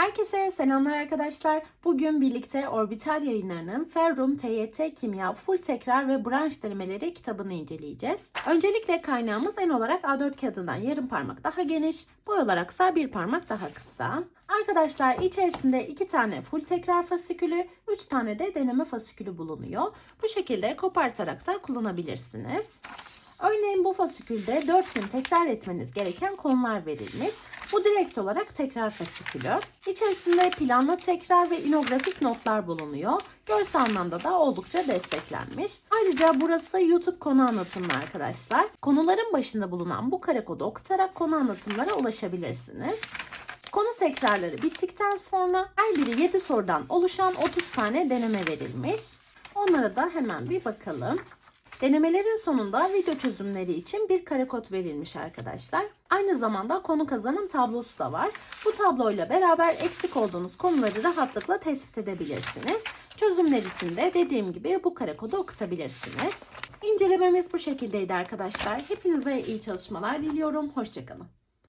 Herkese selamlar arkadaşlar. Bugün birlikte Orbital yayınlarının Ferrum TYT Kimya Full Tekrar ve Branş Denemeleri kitabını inceleyeceğiz. Öncelikle kaynağımız en olarak A4 kağıdından yarım parmak daha geniş, boy olaraksa bir parmak daha kısa. Arkadaşlar içerisinde 2 tane full tekrar fasikülü, 3 tane de deneme fasikülü bulunuyor. Bu şekilde kopartarak da kullanabilirsiniz. Örneğin bu fasikülde 4 gün tekrar etmeniz gereken konular verilmiş. Bu direkt olarak tekrar fasikülü. İçerisinde planlı tekrar ve inografik notlar bulunuyor. Görsel anlamda da oldukça desteklenmiş. Ayrıca burası YouTube konu anlatımlı arkadaşlar. Konuların başında bulunan bu kare kodu okutarak konu anlatımlara ulaşabilirsiniz. Konu tekrarları bittikten sonra her biri 7 sorudan oluşan 30 tane deneme verilmiş. Onlara da hemen bir bakalım. Denemelerin sonunda video çözümleri için bir kare kod verilmiş arkadaşlar. Aynı zamanda konu kazanım tablosu da var. Bu tabloyla beraber eksik olduğunuz konuları rahatlıkla tespit edebilirsiniz. Çözümler için de dediğim gibi bu kare kodu okutabilirsiniz. İncelememiz bu şekildeydi arkadaşlar. Hepinize iyi çalışmalar diliyorum. Hoşçakalın.